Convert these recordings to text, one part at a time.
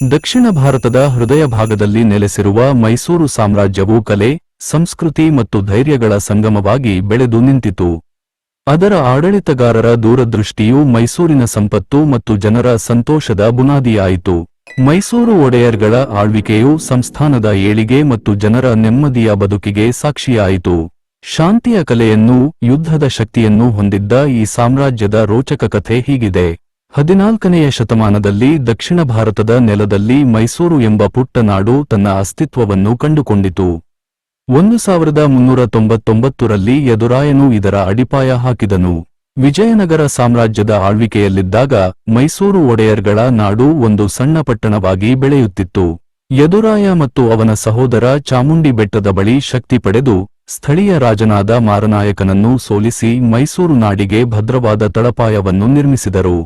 ದಕ್ಷಿಣ ಭಾರತದ ಹೃದಯ ಭಾಗದಲ್ಲಿ ನೆಲೆಸಿರುವ ಮೈಸೂರು ಸಾಮ್ರಾಜ್ಯವು ಕಲೆ, ಸಂಸ್ಕೃತಿ ಮತ್ತು ಧೈರ್ಯಗಳ ಸಂಗಮವಾಗಿ ಬೆಳೆದು ನಿಂತಿತು. ಅದರ ಆಡಳಿತಗಾರರ ದೂರದೃಷ್ಟಿಯು ಮೈಸೂರಿನ ಸಂಪತ್ತು ಮತ್ತು ಜನರ ಸಂತೋಷದ ಬುನಾದಿಯಾಯಿತು. ಮೈಸೂರು ಒಡೆಯರ್ಗಳ ಆಳ್ವಿಕೆಯು ಸಂಸ್ಥಾನದ ಏಳಿಗೆ ಮತ್ತು ಜನರ ನೆಮ್ಮದಿಯ ಬದುಕಿಗೆ ಸಾಕ್ಷಿಯಾಯಿತು. ಶಾಂತಿಯ ಕಲೆಯನ್ನು, ಯುದ್ಧದ ಶಕ್ತಿಯನ್ನು ಹೊಂದಿದ್ದ ಈ ಸಾಮ್ರಾಜ್ಯದ ರೋಚಕ ಕಥೆ ಹೀಗಿದೆ. ಹದಿನಾಲ್ಕನೆಯ ಶತಮಾನದಲ್ಲಿ ದಕ್ಷಿಣ ಭಾರತದ ನೆಲದಲ್ಲಿ ಮೈಸೂರು ಎಂಬ ಪುಟ್ಟ ನಾಡು ತನ್ನ ಅಸ್ತಿತ್ವವನ್ನು ಕಂಡುಕೊಂಡಿತು. ಒಂದು ಸಾವಿರದ ಮುನ್ನೂರ ತೊಂಬತ್ತೊಂಬತ್ತರಲ್ಲಿ ಯದುರಾಯನು ಇದರ ಅಡಿಪಾಯ ಹಾಕಿದನು. ವಿಜಯನಗರ ಸಾಮ್ರಾಜ್ಯದ ಆಳ್ವಿಕೆಯಲ್ಲಿದ್ದಾಗ ಮೈಸೂರು ಒಡೆಯರ್ಗಳ ನಾಡು ಒಂದು ಸಣ್ಣ ಪಟ್ಟಣವಾಗಿ ಬೆಳೆಯುತ್ತಿತ್ತು. ಯದುರಾಯ ಮತ್ತು ಅವನ ಸಹೋದರ ಚಾಮುಂಡಿ ಬೆಟ್ಟದ ಬಳಿ ಶಕ್ತಿ ಪಡೆದು ಸ್ಥಳೀಯ ರಾಜನಾದ ಮಾರನಾಯಕನನ್ನು ಸೋಲಿಸಿ ಮೈಸೂರು ನಾಡಿಗೆ ಭದ್ರವಾದ ತಳಪಾಯವನ್ನು ನಿರ್ಮಿಸಿದರು.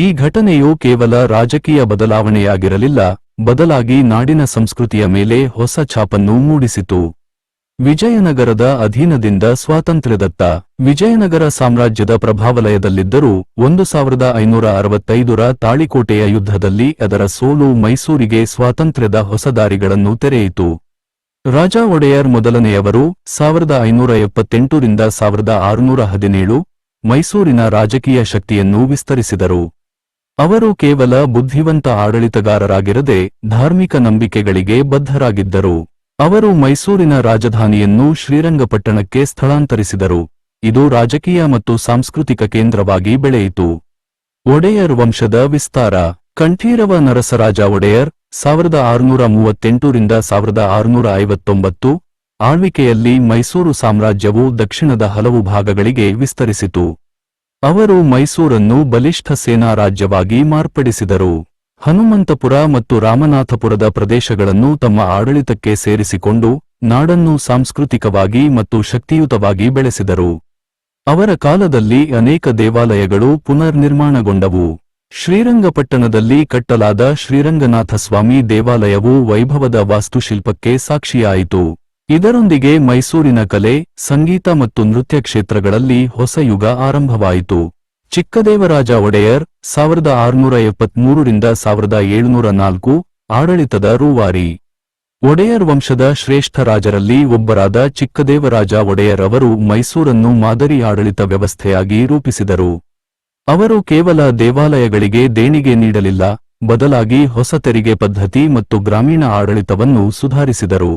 ಈ ಘಟನೆಯು ಕೇವಲ ರಾಜಕೀಯ ಬದಲಾವಣೆಯಾಗಿರಲಿಲ್ಲ, ಬದಲಾಗಿ ನಾಡಿನ ಸಂಸ್ಕೃತಿಯ ಮೇಲೆ ಹೊಸ ಛಾಪನ್ನು ಮೂಡಿಸಿತು. ವಿಜಯನಗರದ ಅಧೀನದಿಂದ ಸ್ವಾತಂತ್ರ್ಯದತ್ತ, ವಿಜಯನಗರ ಸಾಮ್ರಾಜ್ಯದ ಪ್ರಭಾವಲಯದಲ್ಲಿದ್ದರೂ ಒಂದು ಸಾವಿರದ ಐನೂರ ಅರವತ್ತೈದರ ತಾಳಿಕೋಟೆಯ ಯುದ್ಧದಲ್ಲಿ ಅದರ ಸೋಲು ಮೈಸೂರಿಗೆ ಸ್ವಾತಂತ್ರ್ಯದ ಹೊಸದಾರಿಗಳನ್ನು ತೆರೆಯಿತು. ರಾಜ ಒಡೆಯರ್ ಮೊದಲನೆಯವರು ಸಾವಿರದ ಐನೂರ ಎಪ್ಪತ್ತೆಂಟರಿಂದ ಸಾವಿರದ ಆರುನೂರ ಹದಿನೇಳು ಮೈಸೂರಿನ ರಾಜಕೀಯ ಶಕ್ತಿಯನ್ನು ವಿಸ್ತರಿಸಿದರು. ಅವರು ಕೇವಲ ಬುದ್ಧಿವಂತ ಆಡಳಿತಗಾರರಾಗಿರದೆ ಧಾರ್ಮಿಕ ನಂಬಿಕೆಗಳಿಗೆ ಬದ್ಧರಾಗಿದ್ದರು. ಅವರು ಮೈಸೂರಿನ ರಾಜಧಾನಿಯನ್ನು ಶ್ರೀರಂಗಪಟ್ಟಣಕ್ಕೆ ಸ್ಥಳಾಂತರಿಸಿದರು. ಇದು ರಾಜಕೀಯ ಮತ್ತು ಸಾಂಸ್ಕೃತಿಕ ಕೇಂದ್ರವಾಗಿ ಬೆಳೆಯಿತು. ಒಡೆಯರ್ ವಂಶದ ವಿಸ್ತಾರ. ಕಂಠೀರವ ನರಸರಾಜ ಒಡೆಯರ್, ಸಾವಿರದ ಆರುನೂರ ಮೂವತ್ತೆಂಟರಿಂದ ಸಾವಿರದ ಆರುನೂರ ಐವತ್ತೊಂಬತ್ತು, ಆಳ್ವಿಕೆಯಲ್ಲಿ ಮೈಸೂರು ಸಾಮ್ರಾಜ್ಯವು ದಕ್ಷಿಣದ ಹಲವು ಭಾಗಗಳಿಗೆ ವಿಸ್ತರಿಸಿತು. ಅವರು ಮೈಸೂರನ್ನು ಬಲಿಷ್ಠ ಸೇನಾ ರಾಜ್ಯವಾಗಿ ಮಾರ್ಪಡಿಸಿದರು. ಹನುಮಂತಪುರ ಮತ್ತು ರಾಮನಾಥಪುರದ ಪ್ರದೇಶಗಳನ್ನು ತಮ್ಮ ಆಡಳಿತಕ್ಕೆ ಸೇರಿಸಿಕೊಂಡು ನಾಡನ್ನು ಸಾಂಸ್ಕೃತಿಕವಾಗಿ ಮತ್ತು ಶಕ್ತಿಯುತವಾಗಿ ಬೆಳೆಸಿದರು. ಅವರ ಕಾಲದಲ್ಲಿ ಅನೇಕ ದೇವಾಲಯಗಳು ಪುನರ್ನಿರ್ಮಾಣಗೊಂಡವು. ಶ್ರೀರಂಗಪಟ್ಟಣದಲ್ಲಿ ಕಟ್ಟಲಾದ ಶ್ರೀರಂಗನಾಥ ಸ್ವಾಮಿ ದೇವಾಲಯವು ವೈಭವದ ವಾಸ್ತುಶಿಲ್ಪಕ್ಕೆ ಸಾಕ್ಷಿಯಾಯಿತು. ಇದರೊಂದಿಗೆ ಮೈಸೂರಿನ ಕಲೆ, ಸಂಗೀತ ಮತ್ತು ನೃತ್ಯ ಕ್ಷೇತ್ರಗಳಲ್ಲಿ ಹೊಸ ಯುಗ ಆರಂಭವಾಯಿತು. ಚಿಕ್ಕದೇವರಾಜ ಒಡೆಯರ್ ಸಾವಿರದ ಆರುನೂರ ಎಪ್ಪತ್ಮೂರರಿಂದ ಸಾವಿರದ ಏಳುನೂರ ನಾಲ್ಕು ಆಡಳಿತದ ರೂವಾರಿ. ಒಡೆಯರ್ ವಂಶದ ಶ್ರೇಷ್ಠ ರಾಜರಲ್ಲಿ ಒಬ್ಬರಾದ ಚಿಕ್ಕದೇವರಾಜ ಒಡೆಯರ್ ಅವರು ಮೈಸೂರನ್ನು ಮಾದರಿ ಆಡಳಿತ ವ್ಯವಸ್ಥೆಯಾಗಿ ರೂಪಿಸಿದರು. ಅವರು ಕೇವಲ ದೇವಾಲಯಗಳಿಗೆ ದೇಣಿಗೆ ನೀಡಲಿಲ್ಲ, ಬದಲಾಗಿ ಹೊಸ ತೆರಿಗೆ ಪದ್ಧತಿ ಮತ್ತು ಗ್ರಾಮೀಣ ಆಡಳಿತವನ್ನು ಸುಧಾರಿಸಿದರು.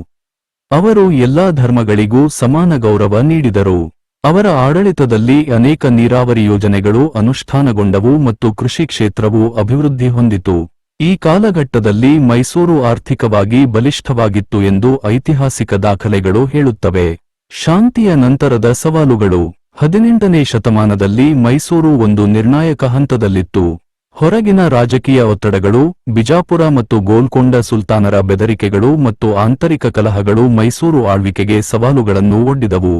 ಅವರು ಎಲ್ಲಾ ಧರ್ಮಗಳಿಗೂ ಸಮಾನ ಗೌರವ ನೀಡಿದರು. ಅವರ ಆಡಳಿತದಲ್ಲಿ ಅನೇಕ ನೀರಾವರಿ ಯೋಜನೆಗಳು ಅನುಷ್ಠಾನಗೊಂಡವು ಮತ್ತು ಕೃಷಿ ಕ್ಷೇತ್ರವು ಅಭಿವೃದ್ಧಿ ಹೊಂದಿತು. ಈ ಕಾಲಘಟ್ಟದಲ್ಲಿ ಮೈಸೂರು ಆರ್ಥಿಕವಾಗಿ ಬಲಿಷ್ಠವಾಗಿತ್ತು ಎಂದು ಐತಿಹಾಸಿಕ ದಾಖಲೆಗಳು ಹೇಳುತ್ತವೆ. ಶಾಂತಿಯ ನಂತರದ ಸವಾಲುಗಳು. ಹದಿನೆಂಟನೇ ಶತಮಾನದಲ್ಲಿ ಮೈಸೂರು ಒಂದು ನಿರ್ಣಾಯಕ ಹಂತದಲ್ಲಿತ್ತು. ಹೊರಗಿನ ರಾಜಕೀಯ ಒತ್ತಡಗಳು, ಬಿಜಾಪುರ ಮತ್ತು ಗೋಲ್ಕೊಂಡ ಸುಲ್ತಾನರ ಬೆದರಿಕೆಗಳು ಮತ್ತು ಆಂತರಿಕ ಕಲಹಗಳು ಮೈಸೂರು ಆಳ್ವಿಕೆಗೆ ಸವಾಲುಗಳನ್ನು ಒಡ್ಡಿದವು.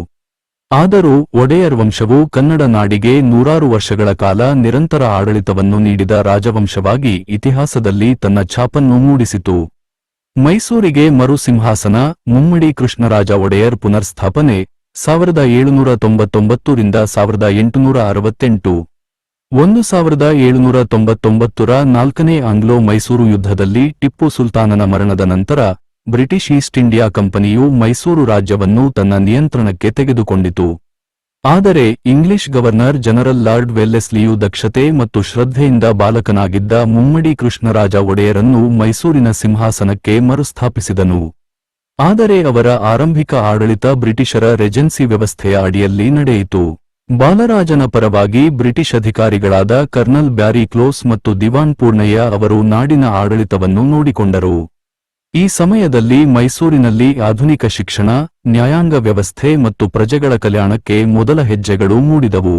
ಆದರೂ ಒಡೆಯರ್ ವಂಶವು ಕನ್ನಡ ನಾಡಿಗೆ ನೂರಾರು ವರ್ಷಗಳ ಕಾಲ ನಿರಂತರ ಆಡಳಿತವನ್ನು ನೀಡಿದ ರಾಜವಂಶವಾಗಿ ಇತಿಹಾಸದಲ್ಲಿ ತನ್ನ ಛಾಪನ್ನು ಮೂಡಿಸಿತು. ಮೈಸೂರಿಗೆ ಮರು ಸಿಂಹಾಸನ ಮುಮ್ಮಡಿ ಕೃಷ್ಣರಾಜ ಒಡೆಯರ್ ಪುನರ್ಸ್ಥಾಪನೆ, ಸಾವಿರದ ಏಳುನೂರ ತೊಂಬತ್ತೊಂಬತ್ತರಿಂದ ಸಾವಿರದ ಎಂಟುನೂರ ಅರವತ್ತೆಂಟು. ಒಂದು ಸಾವಿರದ ಏಳುನೂರ ತೊಂಬತ್ತೊಂಬತ್ತರ ನಾಲ್ಕನೇ ಆಂಗ್ಲೋ ಮೈಸೂರು ಯುದ್ಧದಲ್ಲಿ ಟಿಪ್ಪು ಸುಲ್ತಾನನ ಮರಣದ ನಂತರ ಬ್ರಿಟಿಷ್ ಈಸ್ಟ್ ಇಂಡಿಯಾ ಕಂಪನಿಯು ಮೈಸೂರು ರಾಜ್ಯವನ್ನು ತನ್ನ ನಿಯಂತ್ರಣಕ್ಕೆ ತೆಗೆದುಕೊಂಡಿತು. ಆದರೆ ಇಂಗ್ಲಿಷ್ ಗವರ್ನರ್ ಜನರಲ್ ಲಾರ್ಡ್ ವೆಲ್ಲೆಸ್ಲಿಯು ದಕ್ಷತೆ ಮತ್ತು ಶ್ರದ್ಧೆಯಿಂದ ಬಾಲಕನಾಗಿದ್ದ ಮುಮ್ಮಡಿ ಕೃಷ್ಣರಾಜ ಒಡೆಯರನ್ನು ಮೈಸೂರಿನ ಸಿಂಹಾಸನಕ್ಕೆ ಮರುಸ್ಥಾಪಿಸಿದನು. ಆದರೆ ಅವರ ಆರಂಭಿಕ ಆಡಳಿತ ಬ್ರಿಟಿಷರ ರೆಜೆನ್ಸಿ ವ್ಯವಸ್ಥೆಯ ಅಡಿಯಲ್ಲಿ ನಡೆಯಿತು. ಬಾಲರಾಜನ ಪರವಾಗಿ ಬ್ರಿಟಿಷ್ ಅಧಿಕಾರಿಗಳಾದ ಕರ್ನಲ್ ಬ್ಯಾರಿ ಕ್ಲೋಸ್ ಮತ್ತು ದಿವಾನ್ ಪೂರ್ಣಯ್ಯ ಅವರು ನಾಡಿನ ಆಡಳಿತವನ್ನು ನೋಡಿಕೊಂಡರು. ಈ ಸಮಯದಲ್ಲಿ ಮೈಸೂರಿನಲ್ಲಿ ಆಧುನಿಕ ಶಿಕ್ಷಣ, ನ್ಯಾಯಾಂಗ ವ್ಯವಸ್ಥೆ ಮತ್ತು ಪ್ರಜೆಗಳ ಕಲ್ಯಾಣಕ್ಕೆ ಮೊದಲ ಹೆಜ್ಜೆಗಳು ಮೂಡಿದವು.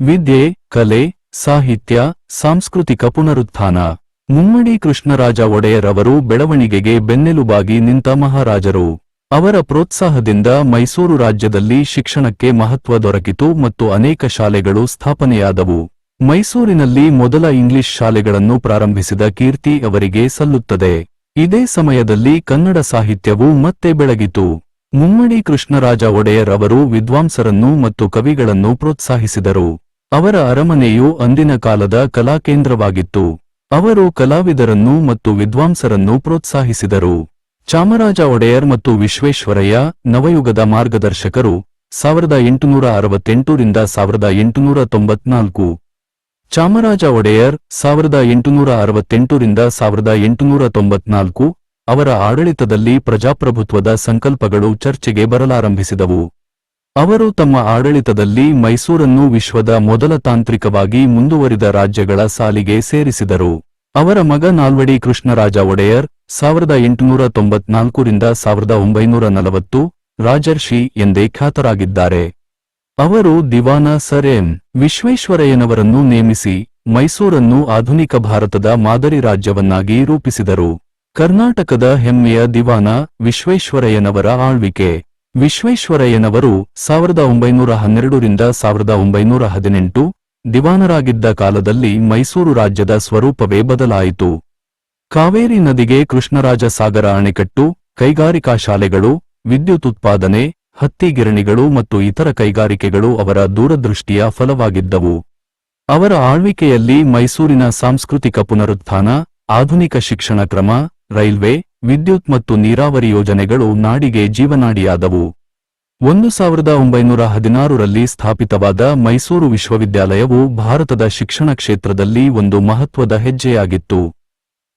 ವಿದ್ಯೆ, ಕಲೆ, ಸಾಹಿತ್ಯ, ಸಾಂಸ್ಕೃತಿಕ ಪುನರುತ್ಥಾನ. ಮುಮ್ಮಡಿ ಕೃಷ್ಣರಾಜ ಒಡೆಯರ್ ಅವರು ಬೆಳವಣಿಗೆಗೆ ಬೆನ್ನೆಲುಬಾಗಿ ನಿಂತ ಮಹಾರಾಜರು. ಅವರ ಪ್ರೋತ್ಸಾಹದಿಂದ ಮೈಸೂರು ರಾಜ್ಯದಲ್ಲಿ ಶಿಕ್ಷಣಕ್ಕೆ ಮಹತ್ವ ದೊರಕಿತು ಮತ್ತು ಅನೇಕ ಶಾಲೆಗಳು ಸ್ಥಾಪನೆಯಾದವು. ಮೈಸೂರಿನಲ್ಲಿ ಮೊದಲ ಇಂಗ್ಲಿಷ್ ಶಾಲೆಗಳನ್ನು ಪ್ರಾರಂಭಿಸಿದ ಕೀರ್ತಿ ಅವರಿಗೆ ಸಲ್ಲುತ್ತದೆ. ಇದೇ ಸಮಯದಲ್ಲಿ ಕನ್ನಡ ಸಾಹಿತ್ಯವು ಮತ್ತೆ ಬೆಳಗಿತು. ಮುಮ್ಮಡಿ ಕೃಷ್ಣರಾಜ ಒಡೆಯರ್ ಅವರು ವಿದ್ವಾಂಸರನ್ನು ಮತ್ತು ಕವಿಗಳನ್ನು ಪ್ರೋತ್ಸಾಹಿಸಿದರು. ಅವರ ಅರಮನೆಯು ಅಂದಿನ ಕಾಲದ ಕಲಾಕೇಂದ್ರವಾಗಿತ್ತು. ಅವರು ಕಲಾವಿದರನ್ನು ಮತ್ತು ವಿದ್ವಾಂಸರನ್ನು ಪ್ರೋತ್ಸಾಹಿಸಿದರು. ಚಾಮರಾಜ ಒಡೆಯರ್ ಮತ್ತು ವಿಶ್ವೇಶ್ವರಯ್ಯ ನವಯುಗದ ಮಾರ್ಗದರ್ಶಕರು ಸಾವಿರದ ಎಂಟುನೂರ ಅರವತ್ತೆಂಟರಿಂದ ಸಾವಿರದ ಎಂಟುನೂರ ತೊಂಬತ್ನಾಲ್ಕು. ಚಾಮರಾಜ ಒಡೆಯರ್ ಸಾವಿರದ ಎಂಟುನೂರ ಅರವತ್ತೆಂಟರಿಂದ ಸಾವಿರದ ಎಂಟುನೂರ ತೊಂಬತ್ನಾಲ್ಕು ಅವರ ಆಡಳಿತದಲ್ಲಿ ಪ್ರಜಾಪ್ರಭುತ್ವದ ಸಂಕಲ್ಪಗಳು ಚರ್ಚೆಗೆ ಬರಲಾರಂಭಿಸಿದವು. ಅವರು ತಮ್ಮ ಆಡಳಿತದಲ್ಲಿ ಮೈಸೂರನ್ನು ವಿಶ್ವದ ಮೊದಲ ತಾಂತ್ರಿಕವಾಗಿ ಮುಂದುವರಿದ ರಾಜ್ಯಗಳ ಸಾಲಿಗೆ ಸೇರಿಸಿದರು. ಅವರ ಮಗ ನಾಲ್ವಡಿ ಕೃಷ್ಣರಾಜ ಒಡೆಯರ್ ಸಾವಿರದ ಎಂಟುನೂರ ತೊಂಬತ್ನಾಲ್ಕರಿಂದ ಸಾವಿರದ ಒಂಬೈನೂರ ನಲವತ್ತು ರಾಜರ್ಷಿ ಎಂದೇ ಖ್ಯಾತರಾಗಿದ್ದಾರೆ. ಅವರು ದಿವಾನ ಸರ್ ಎಂ. ವಿಶ್ವೇಶ್ವರಯ್ಯನವರನ್ನು ನೇಮಿಸಿ ಮೈಸೂರನ್ನು ಆಧುನಿಕ ಭಾರತದ ಮಾದರಿ ರಾಜ್ಯವನ್ನಾಗಿ ರೂಪಿಸಿದರು. ಕರ್ನಾಟಕದ ಹೆಮ್ಮೆಯ ದಿವಾನ ವಿಶ್ವೇಶ್ವರಯ್ಯನವರ ಆಳ್ವಿಕೆ. ವಿಶ್ವೇಶ್ವರಯ್ಯನವರು ಸಾವಿರದ ಒಂಬೈನೂರ ಹನ್ನೆರಡರಿಂದ ಸಾವಿರದ ಒಂಬೈನೂರ ಹದಿನೆಂಟು ದಿವಾನರಾಗಿದ್ದ ಕಾಲದಲ್ಲಿ ಮೈಸೂರು ರಾಜ್ಯದ ಸ್ವರೂಪವೇ ಬದಲಾಯಿತು. ಕಾವೇರಿ ನದಿಗೆ ಕೃಷ್ಣರಾಜ ಸಾಗರ ಅಣೆಕಟ್ಟು, ಕೈಗಾರಿಕಾ ಶಾಲೆಗಳು, ವಿದ್ಯುತ್ ಉತ್ಪಾದನೆ, ಹತ್ತಿ ಗಿರಣಿಗಳು ಮತ್ತು ಇತರ ಕೈಗಾರಿಕೆಗಳು ಅವರ ದೂರದೃಷ್ಟಿಯ ಫಲವಾಗಿದ್ದವು. ಅವರ ಆಳ್ವಿಕೆಯಲ್ಲಿ ಮೈಸೂರಿನ ಸಾಂಸ್ಕೃತಿಕ ಪುನರುತ್ಥಾನ, ಆಧುನಿಕ ಶಿಕ್ಷಣ ಕ್ರಮ, ರೈಲ್ವೆ, ವಿದ್ಯುತ್ ಮತ್ತು ನೀರಾವರಿ ಯೋಜನೆಗಳು ನಾಡಿಗೆ ಜೀವನಾಡಿಯಾದವು. ಒಂದು ಸಾವಿರದ ಒಂಬೈನೂರ ಹದಿನಾರರಲ್ಲಿ ಸ್ಥಾಪಿತವಾದ ಮೈಸೂರು ವಿಶ್ವವಿದ್ಯಾಲಯವು ಭಾರತದ ಶಿಕ್ಷಣ ಕ್ಷೇತ್ರದಲ್ಲಿ ಒಂದು ಮಹತ್ವದ ಹೆಜ್ಜೆಯಾಗಿತ್ತು.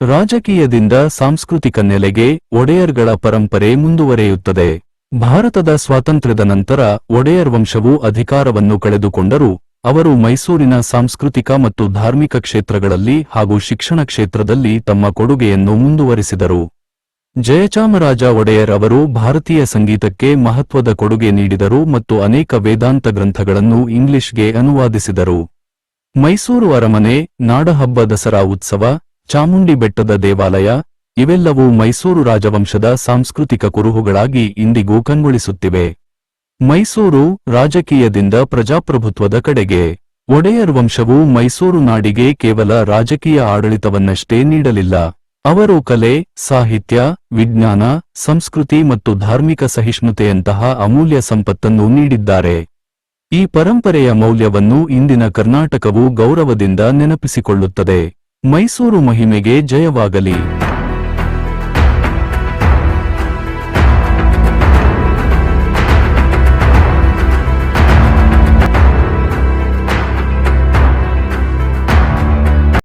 ರಾಜಕೀಯದಿಂದ ಸಾಂಸ್ಕೃತಿಕ ನೆಲೆಗೆ ಒಡೆಯರ್ಗಳ ಪರಂಪರೆ ಮುಂದುವರೆಯುತ್ತದೆ. ಭಾರತದ ಸ್ವಾತಂತ್ರ್ಯದ ನಂತರ ಒಡೆಯರ್ ವಂಶವು ಅಧಿಕಾರವನ್ನು ಕಳೆದುಕೊಂಡರೂ. ಅವರು ಮೈಸೂರಿನ ಸಾಂಸ್ಕೃತಿಕ ಮತ್ತು ಧಾರ್ಮಿಕ ಕ್ಷೇತ್ರಗಳಲ್ಲಿ ಹಾಗೂ ಶಿಕ್ಷಣ ಕ್ಷೇತ್ರದಲ್ಲಿ ತಮ್ಮ ಕೊಡುಗೆಯನ್ನು ಮುಂದುವರಿಸಿದರು. ಜಯಚಾಮರಾಜ ಒಡೆಯರ್ ಅವರು ಭಾರತೀಯ ಸಂಗೀತಕ್ಕೆ ಮಹತ್ವದ ಕೊಡುಗೆ ನೀಡಿದರು ಮತ್ತು ಅನೇಕ ವೇದಾಂತ ಗ್ರಂಥಗಳನ್ನು ಇಂಗ್ಲಿಷ್ಗೆ ಅನುವಾದಿಸಿದರು. ಮೈಸೂರು ಅರಮನೆ, ನಾಡಹಬ್ಬ ದಸರಾ ಉತ್ಸವ, ಚಾಮುಂಡಿ ಬೆಟ್ಟದ ದೇವಾಲಯ, ಇವೆಲ್ಲವೂ ಮೈಸೂರು ರಾಜವಂಶದ ಸಾಂಸ್ಕೃತಿಕ ಕುರುಹುಗಳಾಗಿ ಇಂದಿಗೂ ಕಂಗೊಳಿಸುತ್ತಿವೆ. ಮೈಸೂರು ರಾಜಕೀಯದಿಂದ ಪ್ರಜಾಪ್ರಭುತ್ವದ ಕಡೆಗೆ. ಒಡೆಯರ್ ವಂಶವು ಮೈಸೂರು ನಾಡಿಗೆ ಕೇವಲ ರಾಜಕೀಯ ಆಡಳಿತವನ್ನಷ್ಟೇ ನೀಡಲಿಲ್ಲ. ಅವರು ಕಲೆ, ಸಾಹಿತ್ಯ, ವಿಜ್ಞಾನ, ಸಂಸ್ಕೃತಿ ಮತ್ತು ಧಾರ್ಮಿಕ ಸಹಿಷ್ಣುತೆಯಂತಹ ಅಮೂಲ್ಯ ಸಂಪತ್ತನ್ನು ನೀಡಿದ್ದಾರೆ. ಈ ಪರಂಪರೆಯ ಮೌಲ್ಯವನ್ನು ಇಂದಿನ ಕರ್ನಾಟಕವು ಗೌರವದಿಂದ ನೆನಪಿಸಿಕೊಳ್ಳುತ್ತದೆ. ಮೈಸೂರು ಮಹಿಮೆಗೆ ಜಯವಾಗಲಿ.